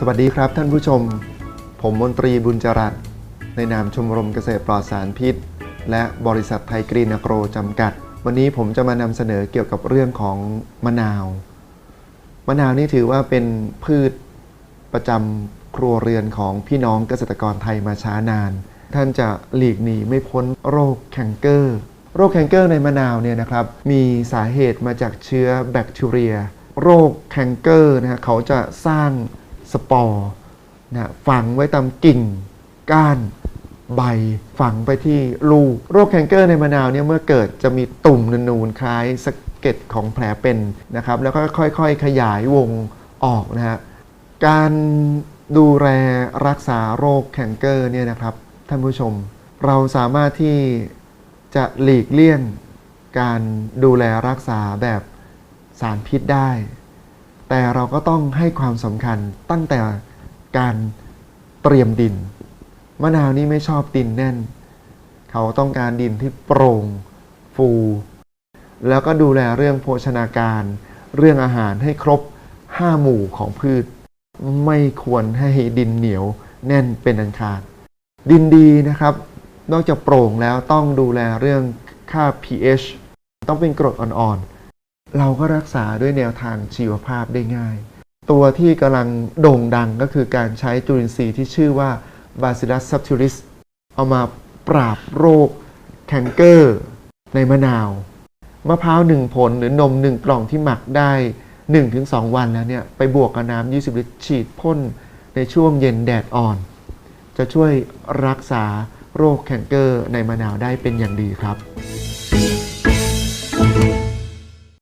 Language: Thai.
สวัสดีครับท่านผู้ชม ผมมนตรีบุญจรัตในนามชมรมเกษตรปลอดสารพิษ และบริษัทไทยกรีนโกรจำกัด วันนี้ผมจะมานำเสนอเกี่ยวกับเรื่องของมะนาว มะนาวนี่ถือว่าเป็นพืชประจำครัวเรือนของพี่น้องเกษตรกรไทยมาช้านาน ท่านจะหลีกหนีไม่พ้นโรคแคนเกอร์ โรคแคนเกอร์ในมะนาวเนี่ยนะครับ มีสาเหตุมาจากเชื้อแบคทีเรีย โรคแคนเกอร์นะฮะเขาจะสร้าง สปอร์นะฝังไว้ตามกิ่ง ก้าน ใบ ฝังไปที่ลูก โรคแคนเกอร์ในมะนาวเนี่ยเมื่อเกิดจะมีตุ่มนูนๆคล้ายสะเก็ดของแผลเป็นนะครับ แล้วก็ค่อยๆ ขยายวงออกนะฮะการดูแลรักษาโรคแคนเกอร์เนี่ยนะครับท่านผู้ชม เราสามารถที่จะหลีกเลี่ยงการดูแลรักษาแบบสารพิษได้ แต่เราก็ต้องให้ความสำคัญตั้งแต่การเตรียมดิน มะนาวนี่ไม่ชอบดินแน่น เขาต้องการดินที่โปร่ง ฟู แล้วก็ดูแลเรื่องโภชนาการ เรื่องอาหารให้ครบ 5 หมู่ของพืช ไม่ควรให้ดินเหนียวแน่นเป็นอันขาด ดินดีนะครับ นอกจากโปร่งแล้วต้องดูแลเรื่องค่า pH ต้องเป็นกรดอ่อนๆ เราก็รักษาด้วยแนวทางชีวภาพได้ง่าย ตัวที่กำลังโด่งดังก็คือการใช้จุลินทรีย์ที่ชื่อว่า Bacillus subtilis เอามาปราบโรคแคนเกอร์ในมะนาว มะพร้าวหนึ่งผลหรือนมหนึ่งกล่องที่หมักได้ 1-2 วันแล้วเนี่ย ไปบวกกับน้ำ 20 ลิตรฉีดพ่นในช่วงเย็นแดดอ่อน จะช่วยรักษาโรคแคนเกอร์ในมะนาวได้เป็นอย่างดีครับ